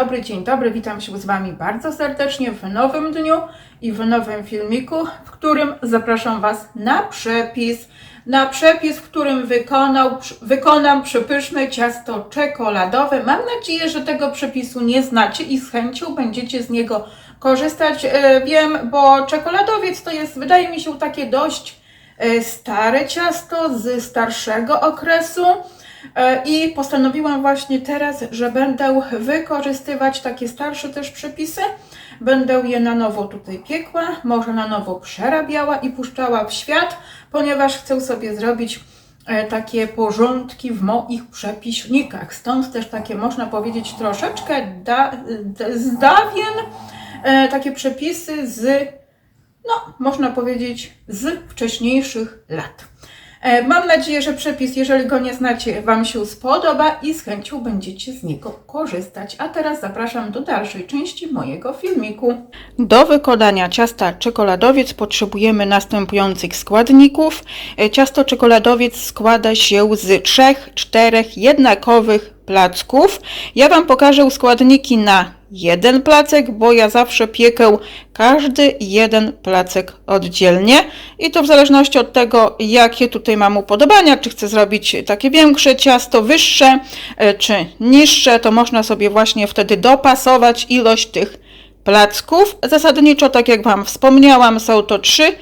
dobry, dzień dobry. Witam się z Wami bardzo serdecznie w nowym dniu i w nowym filmiku, w którym zapraszam Was na przepis. Na przepis, w którym wykonał, wykonam przepyszne ciasto czekoladowe. Mam nadzieję, że tego przepisu nie znacie i z chęcią będziecie z niego korzystać. E, Wiem, bo czekoladowiec to jest, wydaje mi się, takie dość e, stare ciasto z starszego okresu. E, I postanowiłam właśnie teraz, że będę wykorzystywać takie starsze też przepisy. Będę je na nowo tutaj piekła, może na nowo przerabiała i puszczała w świat, ponieważ chcę sobie zrobić e, takie porządki w moich przepiśnikach. Stąd też takie, można powiedzieć, troszeczkę da, z dawien, e, takie przepisy z, no, można powiedzieć, z wcześniejszych lat. E, Mam nadzieję, że przepis, jeżeli go nie znacie, Wam się spodoba i z chęcią będziecie z niego korzystać. A teraz zapraszam do dalszej części mojego filmiku. Do wykonania ciasta czekoladowiec potrzebujemy następujących składników. E, Ciasto czekoladowiec składa się z trzech, czterech jednakowych placków. Ja Wam pokażę składniki na jeden placek, bo ja zawsze piekę każdy jeden placek oddzielnie i to w zależności od tego, jakie tutaj mam upodobania, czy chcę zrobić takie większe ciasto, wyższe, e, czy niższe, to można sobie właśnie wtedy dopasować ilość tych placków. Zasadniczo, tak jak Wam wspomniałam, są to 3-4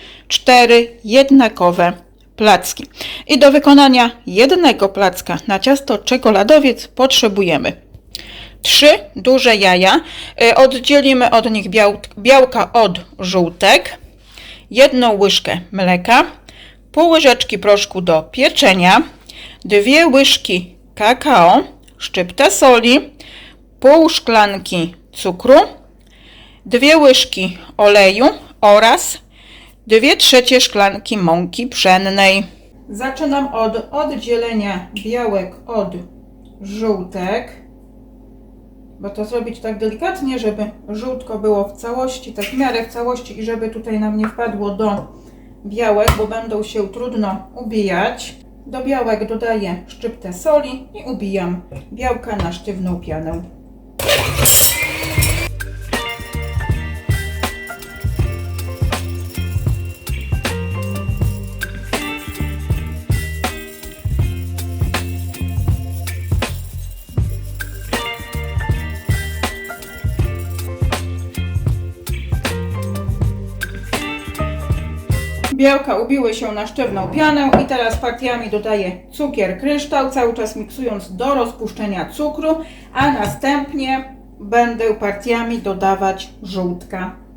jednakowe placki. I do wykonania jednego placka na ciasto czekoladowiec potrzebujemy trzy duże jaja. Y, Oddzielimy od nich biał, białka od żółtek, jedną łyżkę mleka, pół łyżeczki proszku do pieczenia, dwie łyżki kakao, szczyptę soli, pół szklanki cukru, dwie łyżki oleju oraz dwie trzecie szklanki mąki pszennej. Zaczynam od oddzielenia białek od żółtek bo to zrobić tak delikatnie, żeby żółtko było w całości, tak w miarę w całości i żeby tutaj nam nie wpadło do białek, bo będą się trudno ubijać. Do białek dodaję szczyptę soli i ubijam białka na sztywną pianę. Białka ubiły się na sztywną pianę i teraz partiami dodaję cukier kryształ, cały czas miksując do rozpuszczenia cukru, a następnie będę partiami dodawać żółtka.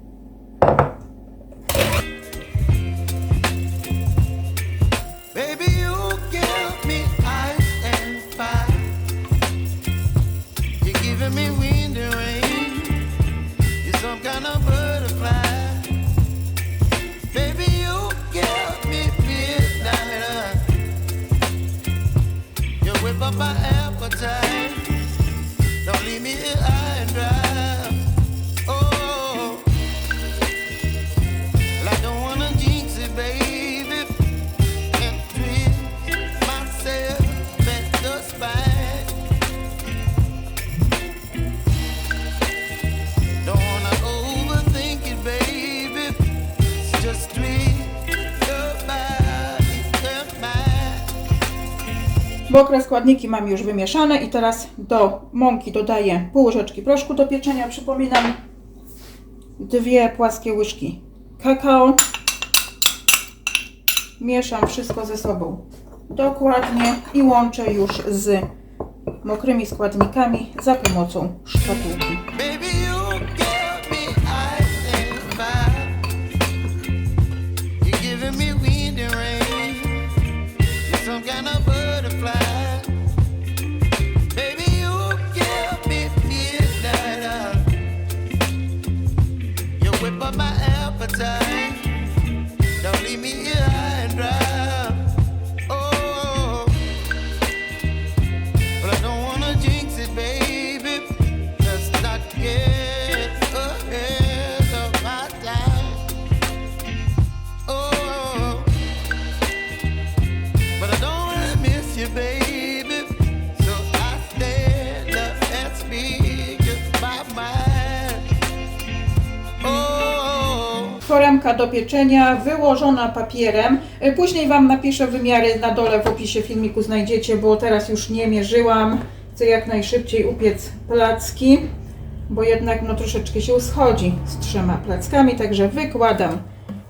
Mokre składniki mam już wymieszane i teraz do mąki dodaję pół łyżeczki proszku do pieczenia, przypominam, dwie płaskie łyżki kakao. Mieszam wszystko ze sobą dokładnie i łączę już z mokrymi składnikami za pomocą szpatułki. Baby, you give do pieczenia, wyłożona papierem. Y, Później Wam napiszę wymiary na dole w opisie filmiku znajdziecie, bo teraz już nie mierzyłam. Chcę jak najszybciej upiec placki, bo jednak no troszeczkę się schodzi z trzema plackami, także wykładam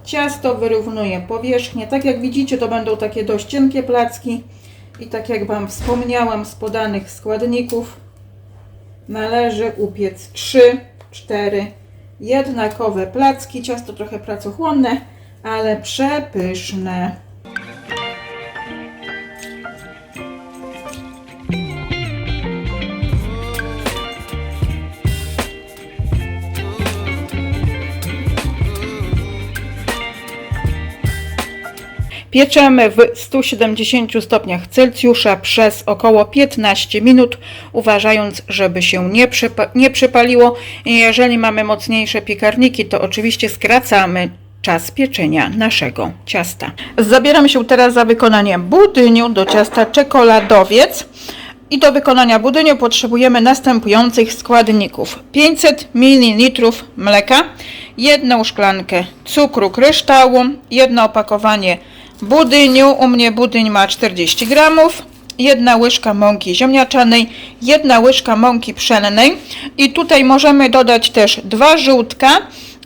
ciasto, wyrównuję powierzchnię. Tak jak widzicie, to będą takie dość cienkie placki i tak jak Wam wspomniałam, z podanych składników należy upiec 3-4 jednakowe placki. Ciasto trochę pracochłonne, ale przepyszne. Pieczemy w 170 stopniach Celsjusza przez około 15 minut, uważając, żeby się nie, przypa- nie przypaliło. Jeżeli mamy mocniejsze piekarniki, to oczywiście skracamy czas pieczenia naszego ciasta. Zabieram się teraz za wykonanie budyniu do ciasta czekoladowiec. I do wykonania budyniu potrzebujemy następujących składników: 500 ml mleka, jedną szklankę cukru kryształu, jedno opakowanie budyniu. U mnie budyń ma 40 gramów. Jedna łyżka mąki ziemniaczanej, jedna łyżka mąki pszennej i tutaj możemy dodać też dwa żółtka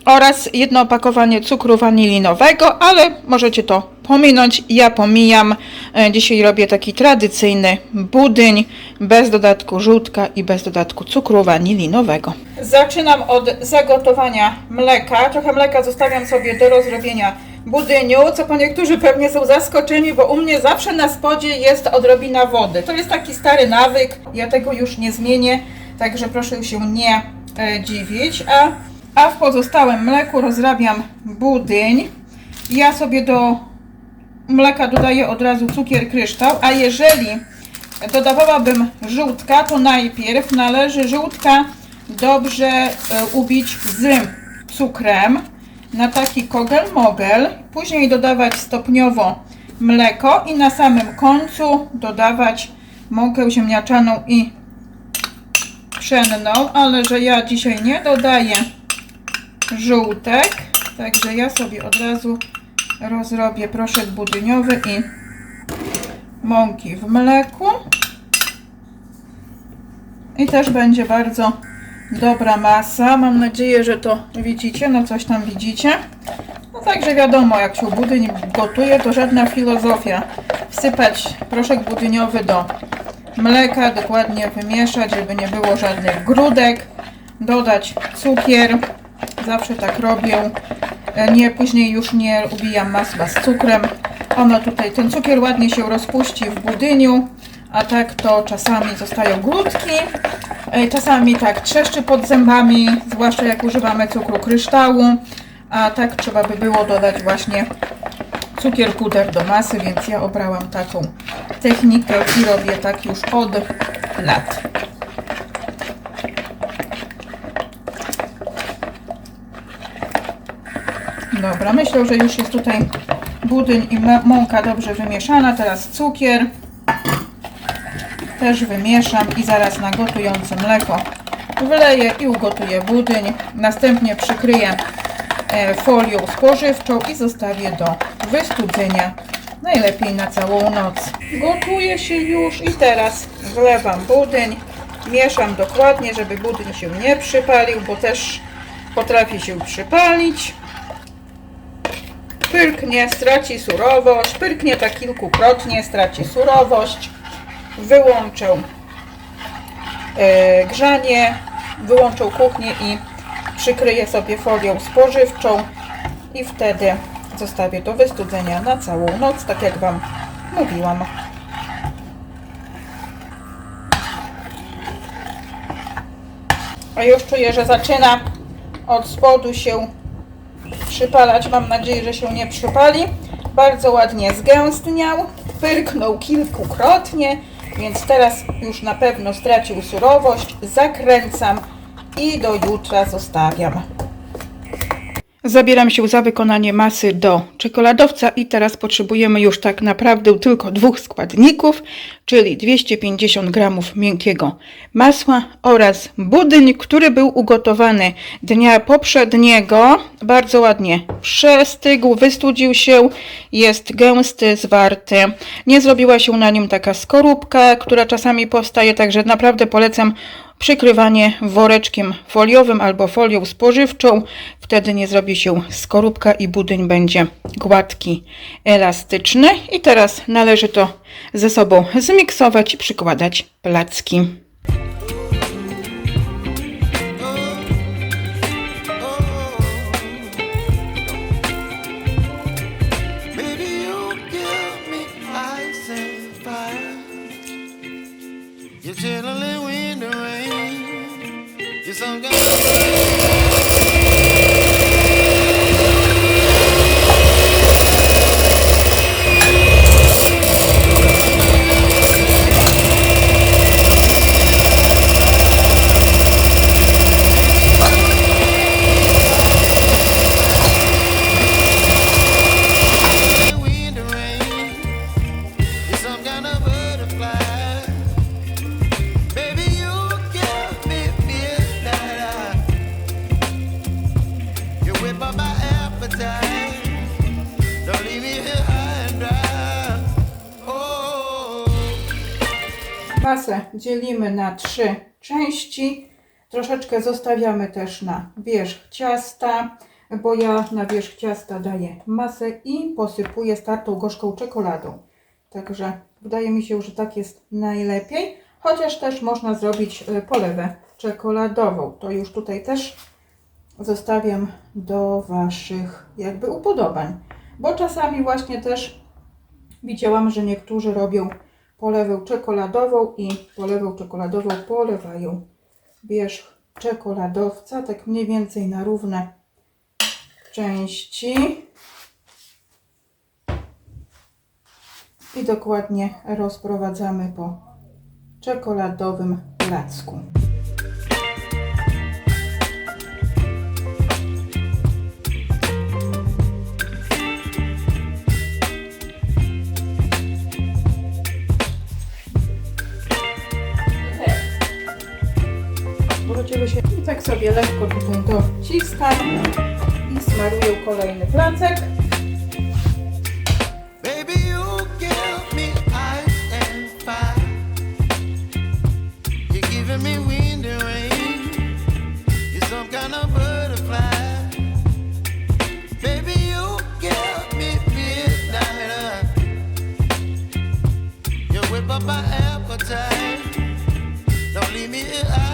oraz jedno opakowanie cukru wanilinowego, ale możecie to pominąć. Ja pomijam. E, Dzisiaj robię taki tradycyjny budyń bez dodatku żółtka i bez dodatku cukru wanilinowego. Zaczynam od zagotowania mleka. Trochę mleka zostawiam sobie do rozrobienia budyniu, co po niektórzy pewnie są zaskoczeni, bo u mnie zawsze na spodzie jest odrobina wody. To jest taki stary nawyk, ja tego już nie zmienię, także proszę się nie e, dziwić. A, a w pozostałym mleku rozrabiam budyń. Ja sobie do mleka dodaję od razu cukier kryształ, a jeżeli dodawałabym żółtka, to najpierw należy żółtka dobrze e, ubić z cukrem na taki kogel-mogel, później dodawać stopniowo mleko i na samym końcu dodawać mąkę ziemniaczaną i pszenną, ale że ja dzisiaj nie dodaję żółtek, także ja sobie od razu rozrobię proszek budyniowy i mąki w mleku. I też będzie bardzo dobra masa. Mam nadzieję, że to widzicie. No coś tam widzicie. No także wiadomo, jak się budyń gotuje, to żadna filozofia. Wsypać proszek budyniowy do mleka, dokładnie wymieszać, żeby nie było żadnych grudek. Dodać cukier. Zawsze tak robię. E, Nie, później już nie ubijam masła z cukrem. Ono tutaj, ten cukier ładnie się rozpuści w budyniu, a tak to czasami zostają grudki. E, Czasami tak trzeszczy pod zębami, zwłaszcza jak używamy cukru kryształu, a tak trzeba by było dodać właśnie cukier puder do masy, więc ja obrałam taką technikę i robię tak już od lat. Dobra, myślę, że już jest tutaj budyń i mąka dobrze wymieszana. Teraz cukier. Też wymieszam i zaraz na gotujące mleko wleję i ugotuję budyń. Następnie przykryję e, folią spożywczą i zostawię do wystudzenia. Najlepiej na całą noc. Gotuje się już i teraz wlewam budyń. Mieszam dokładnie, żeby budyń się nie przypalił, bo też potrafi się przypalić pyrknie, straci surowość, pyrknie tak kilkukrotnie, straci surowość, wyłączę e, grzanie, wyłączę kuchnię i przykryję sobie folią spożywczą i wtedy zostawię do wystudzenia na całą noc, tak jak Wam mówiłam. A już czuję, że zaczyna od spodu się przypalać. Mam nadzieję, że się nie przypali. Bardzo ładnie zgęstniał, pyrknął kilkukrotnie, więc teraz już na pewno stracił surowość. Zakręcam i do jutra zostawiam. Zabieram się za wykonanie masy do czekoladowca i teraz potrzebujemy już tak naprawdę tylko dwóch składników, czyli 250 g miękkiego masła oraz budyń, który był ugotowany dnia poprzedniego. Bardzo ładnie przestygł, wystudził się, jest gęsty, zwarty. Nie zrobiła się na nim taka skorupka, która czasami powstaje, także naprawdę polecam przykrywanie woreczkiem foliowym albo folią spożywczą. Wtedy nie zrobi się skorupka i budyń będzie gładki, elastyczny. I teraz należy to ze sobą zmiksować i przykładać placki. Dzielimy na trzy części. Troszeczkę zostawiamy też na wierzch ciasta, bo ja na wierzch ciasta daję masę i posypuję startą gorzką czekoladą. Także wydaje mi się, że tak jest najlepiej. Chociaż też można zrobić y, polewę czekoladową. To już tutaj też zostawiam do Waszych jakby upodobań. Bo czasami właśnie też Widziałam, że niektórzy robią polewę czekoladową i polewą czekoladową polewają wierzch czekoladowca, tak mniej więcej na równe części. I dokładnie rozprowadzamy po czekoladowym placku. Sobie lekko tutaj dociskam i smaruję kolejny placek. Up my appetite. Don't leave me here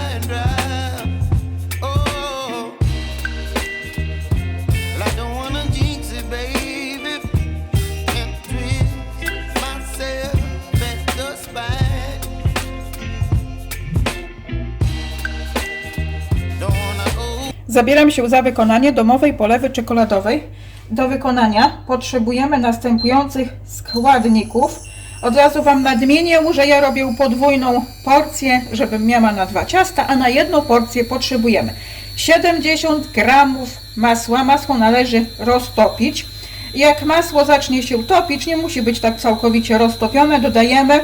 Zabieram się za wykonanie domowej polewy czekoladowej. Do wykonania potrzebujemy następujących składników. Od razu Wam nadmienię, że ja robię podwójną porcję, żebym miała na dwa ciasta, a na jedną porcję potrzebujemy 70 gramów masła. Masło należy roztopić. Jak masło zacznie się topić, nie musi być tak całkowicie roztopione, dodajemy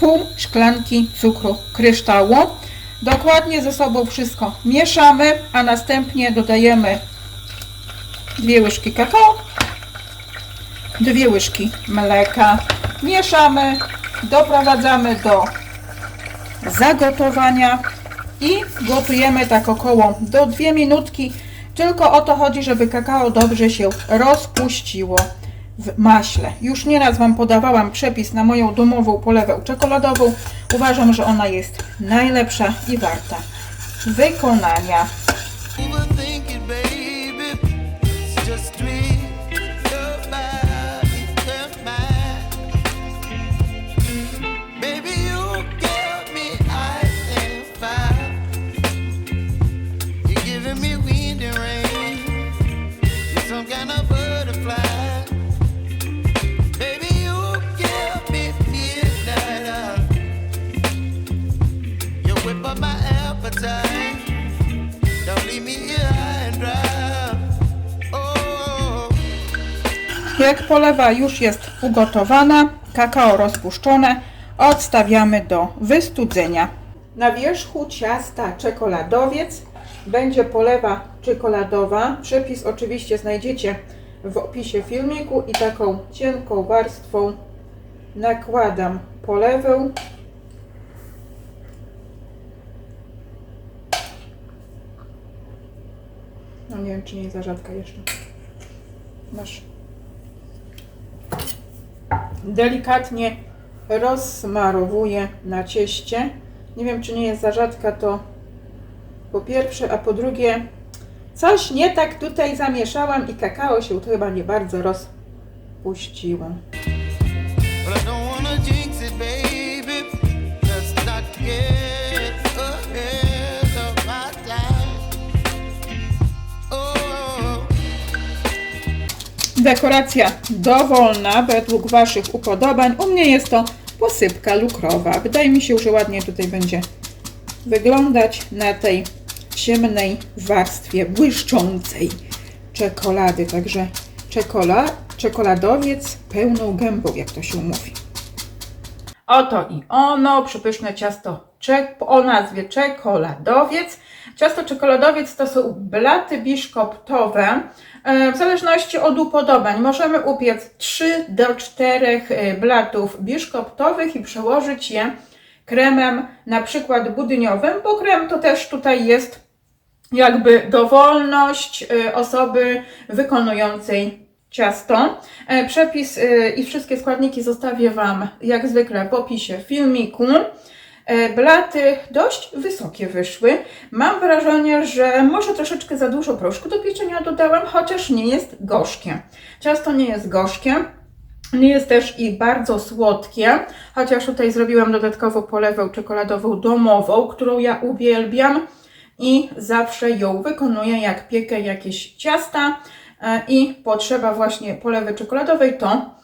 pół szklanki cukru kryształu. Dokładnie ze sobą wszystko mieszamy, a następnie dodajemy dwie łyżki kakao, dwie łyżki mleka. Mieszamy, doprowadzamy do zagotowania i gotujemy tak około do 2 minutki. Tylko o to chodzi, żeby kakao dobrze się rozpuściło w maśle. Już nieraz Wam podawałam przepis na moją domową polewę czekoladową. Uważam, że ona jest najlepsza i warta wykonania. Jak polewa już jest ugotowana, kakao rozpuszczone, odstawiamy do wystudzenia. Na wierzchu ciasta czekoladowiec będzie polewa czekoladowa. Przepis oczywiście znajdziecie w opisie filmiku i taką cienką warstwą nakładam polewę. No nie wiem, czy nie jest za rzadka jeszcze. Masz. Delikatnie rozsmarowuję na cieście. Nie wiem, czy nie jest za rzadka, to po pierwsze, a po drugie, coś nie tak tutaj zamieszałam i kakao się chyba nie bardzo rozpuściło. Dekoracja dowolna według Waszych upodobań. U mnie jest to posypka lukrowa. Wydaje mi się, że ładnie tutaj będzie wyglądać na tej ciemnej warstwie błyszczącej czekolady. Także czekola, czekoladowiec pełną gębą, jak to się mówi. Oto i ono, przepyszne ciasto o nazwie czekoladowiec. Ciasto czekoladowiec to są blaty biszkoptowe. E, W zależności od upodobań możemy upiec 3 do 4 e, blatów biszkoptowych i przełożyć je kremem na przykład budyniowym, bo krem to też tutaj jest jakby dowolność y, osoby wykonującej ciasto. E, Przepis i wszystkie składniki zostawię Wam jak zwykle w opisie filmiku. E, Blaty dość wysokie wyszły. Mam wrażenie, że może troszeczkę za dużo proszku do pieczenia dodałam, chociaż nie jest gorzkie. Ciasto nie jest gorzkie. Nie jest też i bardzo słodkie, chociaż tutaj zrobiłam dodatkowo polewę czekoladową domową, którą ja uwielbiam i zawsze ją wykonuję jak piekę jakieś ciasta e, i potrzeba właśnie polewy czekoladowej, to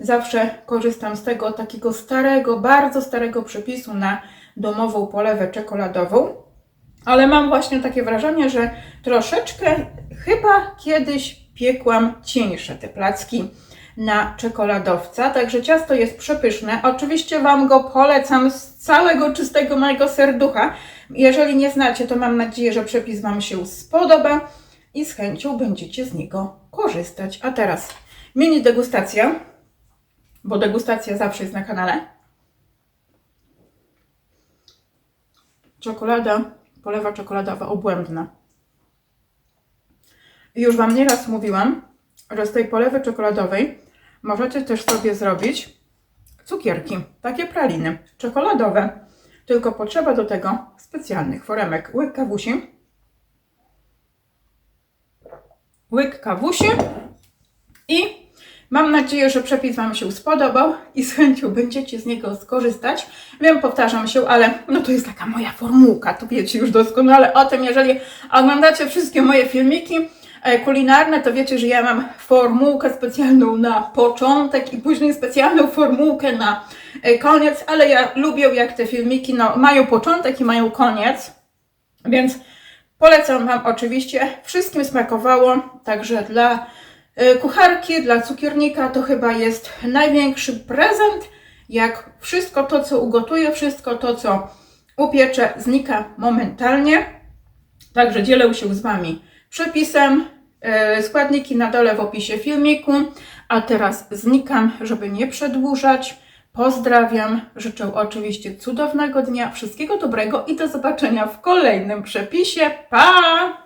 zawsze korzystam z tego takiego starego, bardzo starego przepisu na domową polewę czekoladową. Ale mam właśnie takie wrażenie, że troszeczkę chyba kiedyś piekłam cieńsze te placki na czekoladowca, także ciasto jest przepyszne. Oczywiście Wam go polecam z całego czystego mojego serducha. Jeżeli nie znacie, to mam nadzieję, że przepis Wam się spodoba i z chęcią będziecie z niego korzystać. A teraz mini degustacja, bo degustacja zawsze jest na kanale. Czekolada, polewa czekoladowa obłędna. Już Wam nieraz mówiłam, że z tej polewy czekoladowej możecie też sobie zrobić cukierki, takie praliny czekoladowe. Tylko potrzeba do tego specjalnych foremek. Łyk kawusi, łyk kawusi i mam nadzieję, że przepis Wam się spodobał i z chęcią będziecie z niego skorzystać. Wiem, powtarzam się, ale no to jest taka moja formułka, to wiecie już doskonale o tym. Jeżeli oglądacie wszystkie moje filmiki e, kulinarne, to wiecie, że ja mam formułkę specjalną na początek i później specjalną formułkę na e, koniec, ale ja lubię jak te filmiki no, mają początek i mają koniec, więc Polecam Wam oczywiście. Wszystkim smakowało, także dla kucharki, dla cukiernika to chyba jest największy prezent. Jak wszystko to, co ugotuję, wszystko to, co upieczę, znika momentalnie. Także dzielę się z Wami przepisem. e, Składniki na dole w opisie filmiku. A teraz znikam, żeby nie przedłużać. Pozdrawiam, życzę oczywiście cudownego dnia, wszystkiego dobrego i do zobaczenia w kolejnym przepisie. Pa!